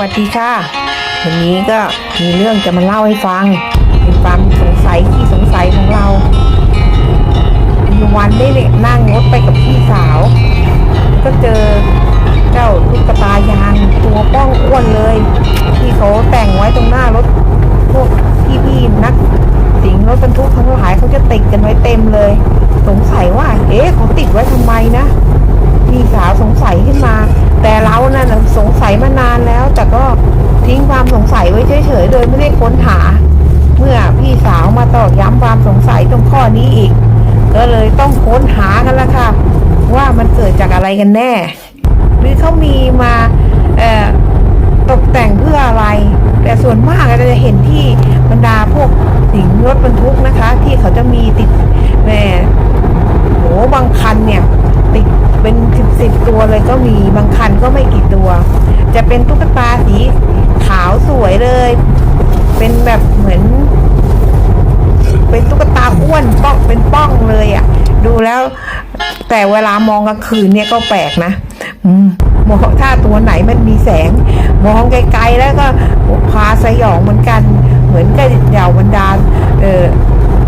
วัสดีค่ะ วันนี้ก็มีเรื่องจะมาเล่าให้ฟัง เป็นความสงสัยที่สงสัยของเรามีวันได้นั่งรถไปกับพี่สาว ก็เจอเจ้าตุ๊กตายางตัวป้องอ้วนเลย ที่เขาแต่งไว้ตรงหน้ารถพวกพี่ๆนักสิงรถบรรทุกทั้งหลายเขาจะติดกันไว้เต็มเลย สงสัยว่า เอ๊ะเขาติดไว้ทำไมนะ พี่สาวสงสัยขึ้นมา แต่เรานะ่ะสงสัยมานานแล้ว แต่ก็ทิ้งความสงสัยไว้เฉยๆโดยไม่ได้ค้นหา เมื่อพี่สาวมาตอกย้ำความสงสัยตรงข้อนี้อีก ก็เลยต้องค้นหากันละค่ะ ว่ามันเกิดจากอะไรกันแน่ หรือเขามีมาตกแต่งเพื่ออะไร แต่ส่วนมากเราจะเห็นที่บรรดาพวกสิงรถบรรทุกนะคะ ที่เขาจะมีติดแหมโหบางคันเนี่ย ติดเป็นสิบสิบตัวเลยก็มีบางคันก็ไม่กี่ตัว จะเป็นตุ๊กตาสีขาวสวยเลย เป็นแบบเหมือน เป็นตุ๊กตาอ้วนป้องเป็นป้องเลยอะ่ะ ดูแล้ว แต่เวลามองกลางคืนเนี่ยก็แปลกนะอืมมองถ้าตัวไหนมันมีแสง มองไกลๆแล้วก็พาสยองเหมือนกัน เหมือนกับเหยาวบรรดาเออ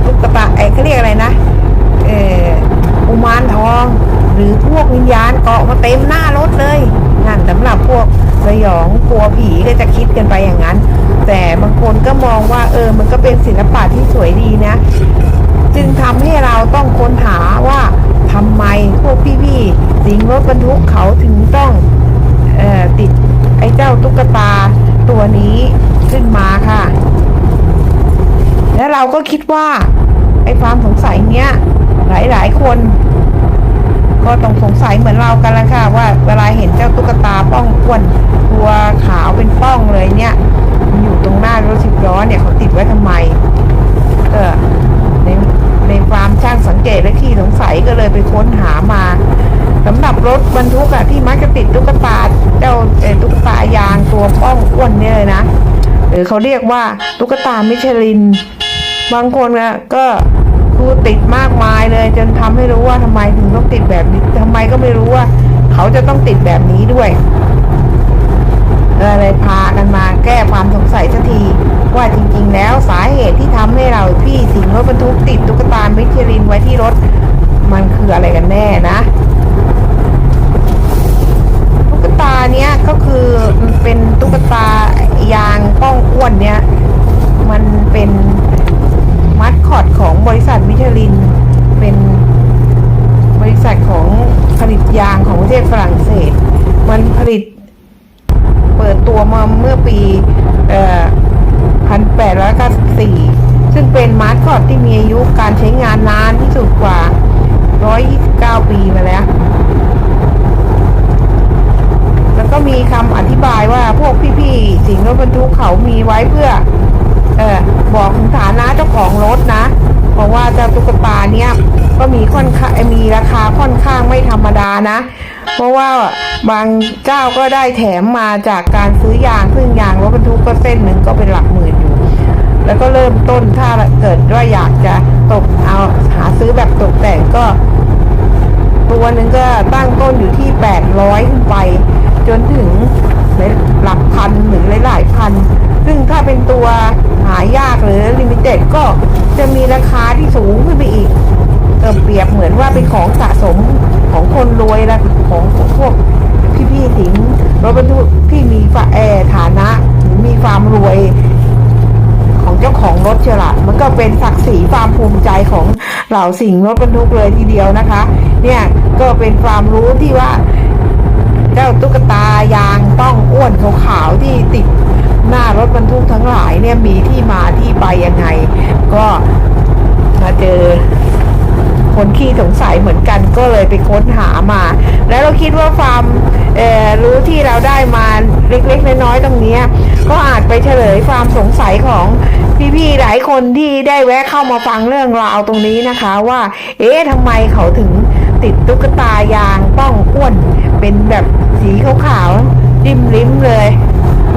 ตุ๊กตาไอ้เขาเรียกอะไรนะ เอออุมานทอง หรือพวกวิญญาณเกาะมาเต็มหน้ารถเลยนั่นสำหรับพวกสยองกลัวผีก็จะคิดกันไปอย่างนั้น แต่บางคนก็มองว่าเออมันก็เป็นศิลปะที่สวยดีนะ จึงทำให้เราต้องค้นหาว่าทำไมพวกพี่ๆสิงรถบรรทุกเขาถึงต้องออติดไอ้เจ้าตุ๊กตาตัวนี้ขึ้นมาค่ะ แล้วเราก็คิดว่าไอ้ความสงสัยเนี้ยหลายๆคน ก็ต้องสงสัยเหมือนเรากันละค่ะ ว่าเวลาเห็นเจ้าตุ๊กตาป้องอ้วนตัวขาวเป็นป้องเลยเนี่ย มันอยู่ตรงหน้ารถสิบล้อเนี่ยเขาติดไว้ทำไมเออในในความช่างสังเกตและที่สงสัยก็เลยไปค้นหามาสำหรับรถบรรทุกอะที่มักจะติดตุ๊กตาเจ้าเอตุ๊กตายางตัวป้องอ้วนเนี่ยเลยนะหรือเขาเรียกว่าตุ๊กตามิชลิน บางคนอะก็คือติดมากมายเลยจนทำให้รู้ว่าทำไมถึงต้องติดแบบน ก็ไม่รู้ว่า เขาจะต้องติดแบบนี้ด้วยก็เลยพากันมาแก้ความสงสัยสักที ว่าจริง ๆ แล้วสาเหตุที่ทำให้เราพี่สิงรถบรรทุกติดตุ๊กตามิชลินไว้ที่รถ มันคืออะไรกันแน่นะตุ๊กตาเนี้ยก็คือมันเป็นตุ๊กตายางป้องอ้วนเนี้ยมันเป็นมัดคอดของบริษัทมิชลินเป็น ริษัทของผลิตยางของประเทศฝรั่งเศส มันผลิตเปิดตัวมาเมื่อปีเอ่อ1894 ซึ่งเป็นมาสคอตที่มีอายุการใช้งานนานที่สุดกว่า 129 ปีมาแล้ว แล้วก็มีคำอธิบายว่าพวกพี่ๆ สิ่งรถบรรทุกเขามีไว้เพื่อออบอกถึงฐานะเจ้าของรถนะ เพราะว่าเจ้าตุ๊กตาเนี้ยก็ มีค่อนข้างมีราคาค่อนข้างไม่ธรรมดานะ เพราะว่าบางเจ้าก็ได้แถมมาจากการซื้อยางซึ่งยางรถบรรทุกก็เส้นหนึ่งก็เป็นหลักหมื่นอยู่ แล้วก็เริ่มต้นถ้าเกิดว่าอยากจะตกเอาหาซื้อแบบตกแต่งก็ ตัวหนึ่งก็ตั้งต้นอยู่ที่ 800 ขึ้นไป จนถึงหลักพันหรือหลายๆพัน ซึ่งถ้าเป็นตัวหายากหรือลิมิเต็ดก็จะมีราคาที่สูงขึ้นไปอีก เออเปรียบเหมือนว่าเป็นของสะสมของคนรวยและของของพวกพี่ๆสิงรถบรรทุกที่มีฝาแอฐานะมีความรวยของเจ้าของรถเชียละมันก็เป็นศักดิ์ศรีความภูมิใจของเหล่าสิ่งรถบรรทุกเลยทีเดียวนะคะ เนี่ยก็เป็นความรู้ที่ว่า เจ้าตุ๊กตายางต้องอ้วนขาวๆที่ติดหน้ารถบรรทุกทั้งหลายเนี่ยมีที่มาที่ไปยังไง ก็มาเจอ คนขี้สงสัยเหมือนกันก็เลยไปค้นหามา แล้วเราคิดว่าความเอ่อรู้ที่เราได้มาเล็กๆน้อยๆตรงเนี้ยก็อาจไปเฉลยความสงสัยของพี่ๆหลายคนที่ได้แวะเข้ามาฟังเรื่องราวตรงนี้นะคะว่า เอ๊ะทำไมเขาถึงติดตุ๊กตายางป้องอ้วน เป็นแบบสีขาวๆจิ้มลิ้มเลย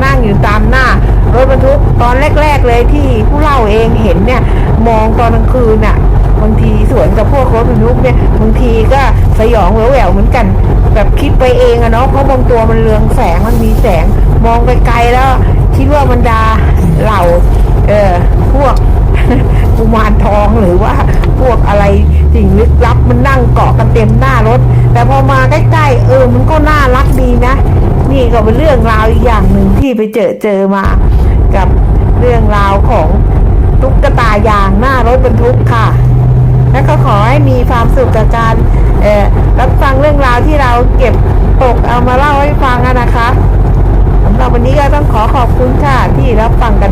นั่งอยู่ตามหน้ารถบรรทุกตอนแรก ๆ เลยที่ผู้เล่าเองเห็นเนี่ย มองตอนกลางคืนน่ะ บางทีสวนกับพวกรถบรรทุกเนี่ยบางทีก็สยองแหววๆเหมือนกัน แบบคิดไปเองอะเนาะเพราะบางตัวมันเรืองแสงมันมีแสงมองไปไกลแล้ว คิดว่ามันดาเหล่าเออพวกกุมารทองหรือว่าพวกอะไรสิ่งลึกลับมันนั่งเกาะกันเต็มหน้ารถ แต่พอมาใกล้ๆเออมันก็น่ารักดีนะ นี่ก็เป็นเรื่องราวอีกอย่างหนึ่งที่ไปเจอเจอมากับเรื่องราวของตุ๊กตายางหน้ารถบรรทุกค่ะ และก็ขอให้มีความสุขกับการรับฟังเรื่องราวที่เราเก็บตกเอามาเล่าให้ฟังนะคะสำหรับวันนี้ก็ต้องขอขอบคุณค่ะที่รับฟังกัน